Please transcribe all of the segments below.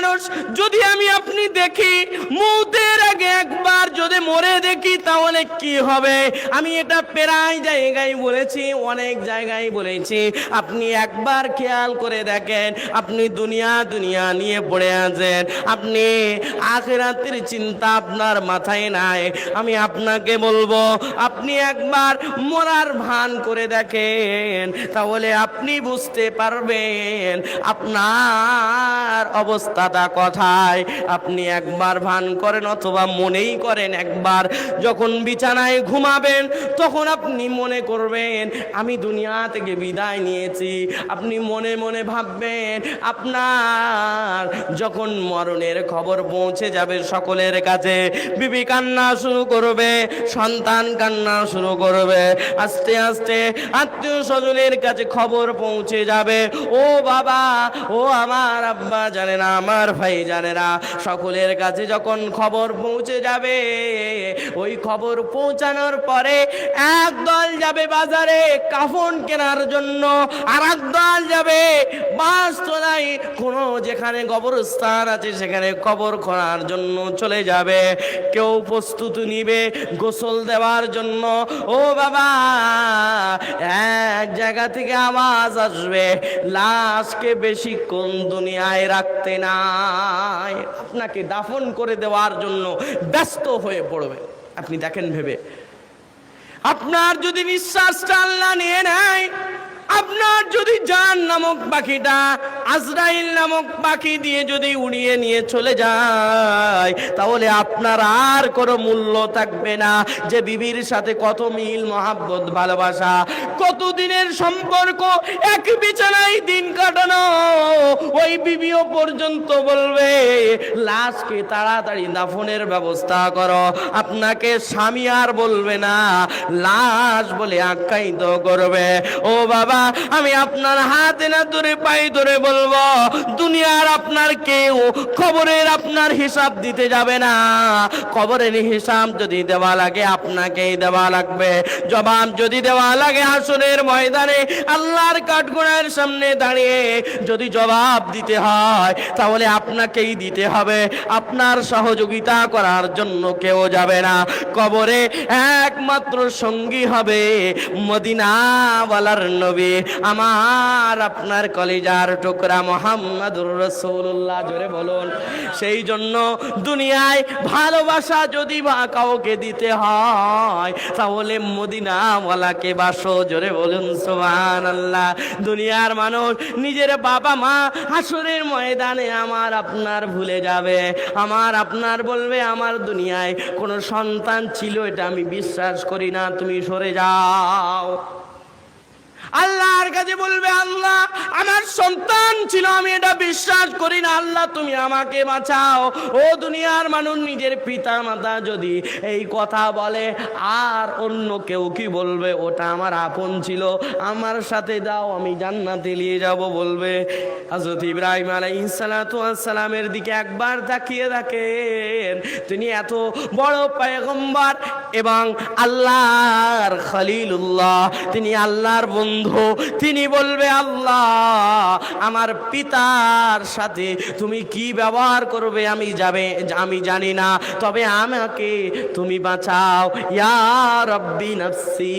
মানুষ, যদি আমি আপনি দেখি মৌতের আগে একবার যদি মরে দেখি, তাহলে কি হবে? আমি এটা প্রায় জায়গায় বলেছি, অনেক জায়গায় বলেছি। আপনি একবার খেয়াল করে দেখেন, আপনি দুনিয়া দুনিয়া নিয়ে পড়ে আছেন। আপনি আখেরাতের চিন্তা আপনার মাথায় নাই। আমি আপনাকে বলব, আপনি একবার মরার ভান করে দেখেন, তাহলে আপনি বুঝতে পারবেন, আপনার অবস্থাটা কথায় আপনি একবার ভান করেন অথবা মনেই করেন একবার। যখন বিছানায় ঘুমাবেন, তখন আপনি মনে করবেন, আমি দুনিয়া থেকে বিদায় নিয়েছি। আপনি মনে মনে ভাববেন, আপনার যখন মরণের খবর পৌঁছে যাবে সকলের কাছে, বিবি কান্না শুরু করবে, সন্তান কান্না শুরু করবে। আস্তে আস্তে আত্মীয় স্বজনের কাছে খবর পৌঁছে যাবে। ও বাবা, ও আমার আব্বা জানে না আমার ভাই জানে না সকলের কাছে যখন খবর পৌঁছে যাবে, ওই খবর পৌঁছানোর পরে এক দল যাবে বাজারে কাফন কেনার জন্য আর এক দল যাবে বাস তোলাই কোনো যেখানে কবরস্থান আছে, সেখানে কবর খোঁড়ার জন্য চলে যাবে। কেউ প্রস্তুতি নিবে গোসল দেওয়ার জন্য। ও বাবা, এক জায়গা থেকে আওয়াজ আসবে, লাশকে বেশিক্ষণ দুনিয়ায় রাখতে নাই। আপনাকে দাফন করে দেওয়ার জন্য ব্যস্ত হয়ে পড়বে। আপনি দেখেন ভেবে। আপনার যদি বিশ্বাসটা আল্লাহ নিয়ে নেয় আপনার যদি জান নামক পাখিটা, আজরাইল নামক পাখি দিয়ে যদি উড়িয়ে নিয়ে চলে যায়, তাহলে আপনার আর কোনো মূল্য থাকবে না। যে বিবির সাথে কত মিল, মহাব্বত, ভালোবাসা, কত দিনের সম্পর্ক, এক বিছানায় দিন কাটানো, ওই বিবিও পর্যন্ত বলবে, লাশকে তাড়াতাড়ি দাফনের ব্যবস্থা করো। আপনাকে স্বামী আর বলবে না, লাশ বলে আখ্যায়িত করবে। ও বাবা আমি আপনার হাতে না ধরে, পায়ে ধরে বলব, দুনিয়ার আপনার কেউ খবরের আপনার হিসাব দিতে যাবে না। খবরের হিসাব যদি দেওয়া লাগে, আপনাকেই দেওয়া লাগবে। জবাব যদি দেওয়া লাগে আসনের ময়দানে, আল্লাহর কাঠগোড়ার সামনে দাঁড়িয়ে যদি জবাব দিতে হয়, তাহলে আপনাকেই দিতে হবে। আপনার সহযোগিতা করার জন্য কেউ যাবে না। কবরে একমাত্র সঙ্গী হবে মদিনাওয়ালার নবী। আমার আপনার কলিজার টুকরা মোহাম্মদুর রসুল্লাহ জোরে বলুন। সেই জন্য দুনিয়ায় ভালোবাসা যদি বা কাউকে দিতে হয়, তাহলে মদিনাওয়ালাকে বাসো। জোরে বলুন সোহান আল্লাহ দুনিয়ার মানুষ নিজের বাবা মা হাসরের ময়দানে আমার আপনার ভুলে যাবে। আমার আপনার বলবে, আমার দুনিয়ায় কোনো সন্তান ছিল, এটা আমি বিশ্বাস করি না, তুমি সরে যাও। আল্লাহর কাছে বলবে, আল্লাহ, আমার সন্তান ছিল, আমি এটা বিশ্বাস করি না। আল্লাহ, তুমি আমাকে বাঁচাও। ও দুনিয়ার মানুষ, নিজের পিতা মাতা যদি এই কথা বলে, আর অন্য কেউ কি বলবে? ওটা আমার আপন ছিল। আমার সাথে দাও, আমি জান্নাতে নিয়ে যাব, বলবে। হযরত ইব্রাহিম আলাইহিস সালাতু ওয়াস সালামের দিকে একবার তাকিয়ে দেখেন, তিনি এত বড় পয়গম্বর এবং আল্লাহর খলিলুল্লাহ, তিনি আল্লাহর বন্ধু। তিনি বলবে, আল্লাহ, আমার পিতার সাথে তুমি কি ব্যবহার করবে আমি যাবে, আমি জানি না। তবে আমাকে তুমি বাঁচাও, ইয়া রব্বি নফসি।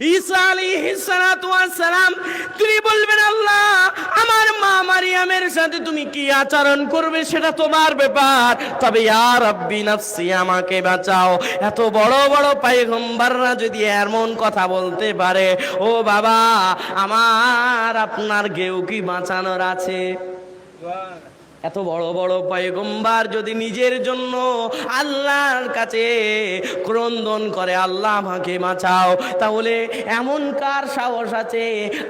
ঈসা তিনি বলবেন, আল্লাহ, আমার মা মারিয়ামের সাথে তুমি কি আচরণ করবে সেটা তোমার ব্যাপার। তবে ইয়া রাব্বি আমাকে বাঁচাও। এত বড় বড় পয়গম্বররা যদি এমন কথা বলতে পারে, ও বাবা, আমার আপনার কেউ কি বাঁচানোর আছে? এত বড় বড় পয়গম্বার যদি নিজের জন্য আল্লাহর কাছে ক্রন্দন করে, আল্লাহ আমাকে বাঁচাও। তাহলে এমন কার সাহস আছে?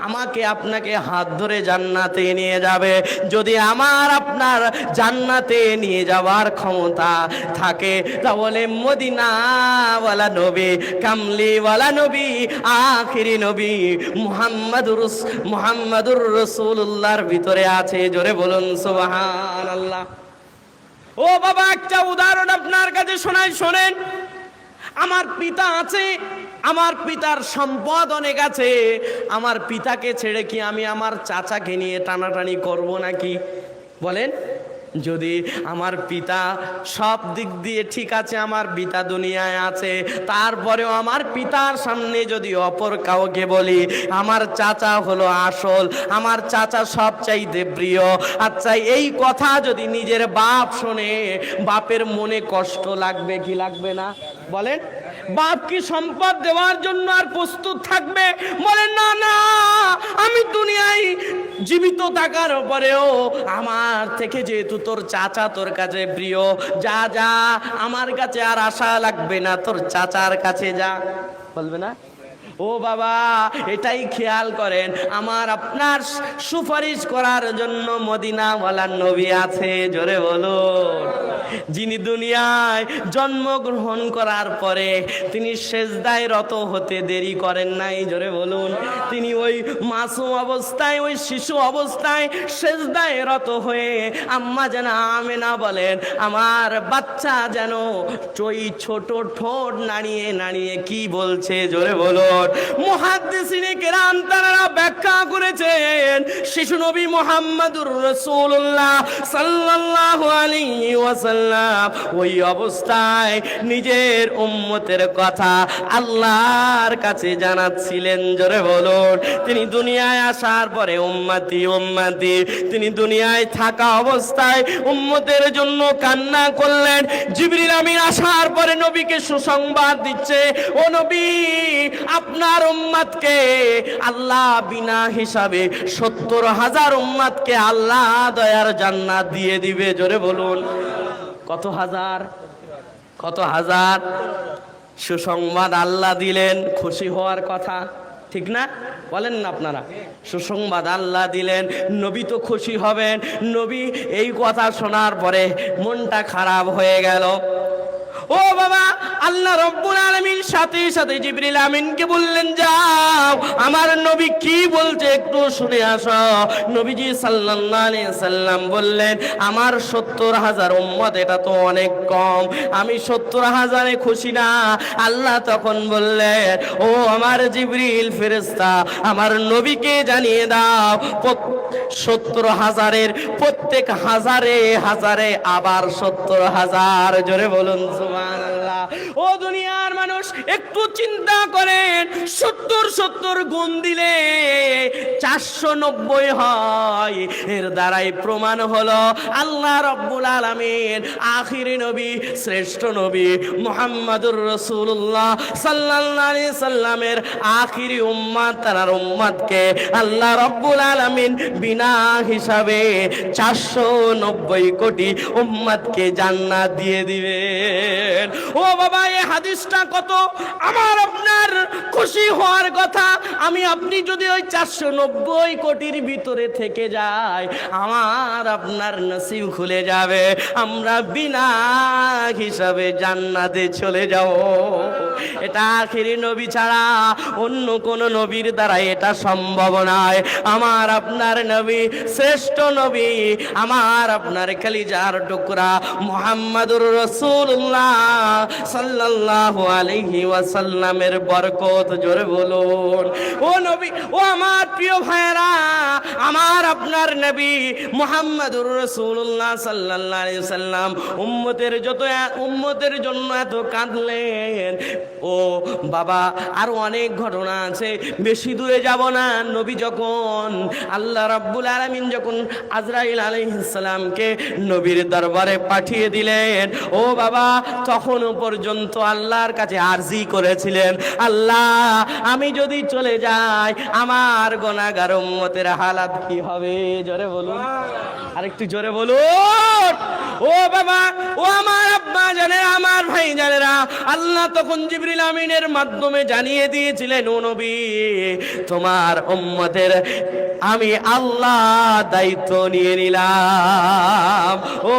আমাকে আপনাকে হাত ধরে জান্নাতে নিয়ে যাবে। যদি আমার আপনার জান্নাতে নিয়ে যাওয়ার ক্ষমতা থাকে, তাহলে মদিনাওয়ালা নবী, কামলিওয়ালা নবী, আখিরি নবী, মুহাম্মাদুর মুহাম্মাদুর রসুল্লাহর ভিতরে আছে। জোরে বলুন সুবহান আল্লাহ ও বাবা, একটা উদাহরণ আপনার কাছে শোনাই, শোনেন। আমার পিতা আছে, আমার পিতার সম্পদ অনেক আছে। আমার পিতাকে ছেড়ে কি আমি আমার চাচাকে নিয়ে টানাটানি করব নাকি? বলেন। যদি আমার পিতা সব দিক দিয়ে ঠিক আছে, আমার পিতা দুনিয়ায় আছে, তারপরেও আমার পিতার সামনে যদি অপর কাউকে বলি, আমার চাচা হলো আসল, আমার চাচা সব চাইতে প্রিয়। আচ্ছা এই কথা যদি নিজের বাপ শোনে, বাপের মনে কষ্ট লাগবে কি লাগবে না? বলেন, বাপ কি সম্পদ দেওয়ার জন্য আর প্রস্তুত থাকবে? বলেন, না না, আমি দুনিয়ায় জীবিত থাকার পরেও আমার থেকে যেহেতু তোর চাচা তোর কাছে প্রিয়, যা যা, আমার কাছে আর আশা লাগবে না, তোর চাচার কাছে যা। বলবে না? ও বাবা, এটাই খেয়াল করেন, আমার আপনার সুপারিশ করার জন্য মদিনাওয়ালার নবী আছে, জোরে বলুন। যিনি দুনিয়ায় জন্মগ্রহণ করার পরে তিনি সেজদায় রত হতে দেরি করেন নাই, জোরে বলুন। তিনি ওই মাসুম অবস্থায়, ওই শিশু অবস্থায় সেজদায় রত হয়ে আম্মা যেন আমেনা বলেন, আমার বাচ্চা যেন ওই ছোট ঠোঁট নাড়িয়ে নাড়িয়ে কি বলছে, জোরে বলুন। মুহাদ্দিসিনে কেরাম তারা ব্যাখ্যা করেছেন, শিশু নবী মোহাম্মদুর রাসূলুল্লাহ সাল্লাল্লাহু আলাইহি ওয়াসাল্লাম ওই অবস্থায় নিজের উম্মতের কথা আল্লাহর কাছে জানাচ্ছিলেন। জোরে বলুন, তিনি দুনিয়ায় আসার পরে উম্মতি উম্মতি। তিনি দুনিয়ায় থাকা অবস্থায় উম্মতের জন্য কান্না করলেন। জিবরিল আমিন আসার পরে নবীকে সুসংবাদ দিচ্ছে, ও নবী, আপনার উম্মাদকে আল্লাহ বিনা হিসাবে সত্তর হাজার উম্মাদকে আল্লাহ দয়ার জান্নাত দিয়ে দিবে। জোরে বলুন। কত হাজার? কত হাজার? সুসংবাদ আল্লাহ দিলেন, খুশি হওয়ার কথা। ঠিক না? বলেন না আপনারা। সুসংবাদ আল্লাহ দিলেন, নবী তো খুশি হবেন। নবী এই কথা শোনার পরে মনটা খারাপ হয়ে গেল। ও বাবা, আল্লাহ রব্বুল আলামিন সাথে সাথে জিবরিল আমিনকে বললেন, যাও, আমার নবী কি বলছে একটু শুনে আসো। নবীজি আলাইহি সাল্লাম বললেন, আমার সত্তর হাজার উম্মত, এটা তো অনেক কম। আমি সত্তর হাজারে খুশি না। আল্লাহ তখন বললেন, ও আমার জিবরিল ফেরেশতা, আমার নবীকে জানিয়ে দাও সত্তর হাজারের প্রত্যেক হাজারে হাজারে আবার সত্তর হাজার। জোরে বলুন সুবহানাল্লাহ ও দুনিয়ার মানুষ, একটু চিন্তা করেন, সত্তর সত্তর গুণ দিলে চারশো নব্বই হয়। এর দ্বারাই প্রমাণ হলো আল্লাহ রব্বুল আলমিন আখিরি নবী, শ্রেষ্ঠ নবী মোহাম্মদুর রসুল্লাহ আলাইহি সাল্লামের আখিরি উম্মাদ, তার উম্মাদকে আল্লাহ রব্বুল আলামিন বিনা হিসাবে চারশো নব্বই কোটি উম্মাদকে জান্নাত দিয়ে দিবেন। ও বাবা এই হাদিসটা কত? আমার আপনার খুশি হওয়ার কথা। আমি আপনি যদি ওই চারশো নব্বই কোটির ভিতরে থেকে যাই, আমার আপনার নসিব খুলে যাবে। আমরা বিনা হিসাবে জান্নাতে চলে যাব। এটা আখিরি নবী ছাড়া অন্য কোন নবীর দ্বারা এটা সম্ভব নয়। আমার আপনার নবী শ্রেষ্ঠ নবী, আমার আপনার কালিজার টুকরা মোহাম্মদুর রসুল্লাহ সাল্লাল্লাহু আলাইহি ওয়াসাল্লামের বরকত, জোরে বলুন। ও নবী, ও আমার প্রিয় ভাইয়েরা, আমার আপনার নবী মোহাম্মদুর রসুল্লাহ আলাইহি সাল্লাম উম্মতের যত, উম্মতের জন্য এত কাঁদলেন। ও বাবা, আর অনেক ঘটনা আছে। বেশি দূরে যাব না, নবী যখন আল্লাহ রাব্বুল আলামিন যখন আজরাইল আলাইহিসসালামকে নবীর দরবারে পাঠিয়ে দিলেন, ও বাবা, তখনও পর্যন্ত আল্লাহর কাছে আরজি করেছিলেন। আল্লাহ, আমি যদি চলে যাই, আমার গোনাগার উম্মতের হালাত কি হবে? জোরে বলুন। আরেকটু জোরে বলুন। ও বাবা, ও আমার আব্বা জানেরা আমার ভাই জানেরা। আল্লাহ তখন জিবরিল আমিনের মাধ্যমে জানিয়ে দিয়েছিলেন নবী, তোমার উম্মতের আমি আল্লাহ দায়িত্ব নিয়ে নিলাম। ও